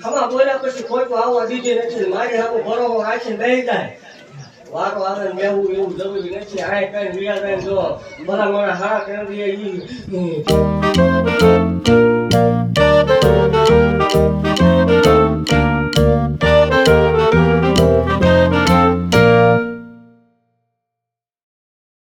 હમણાં બોલ્યા પછી કોઈ તો આવવા દીધી નથી મારી સામે બરોબર રાખીને નહીં જાય વારો આવે ને એવું એવું જરૂરી નથી આ કઈ વિયા જો ભલા મોડા હારા કરી દે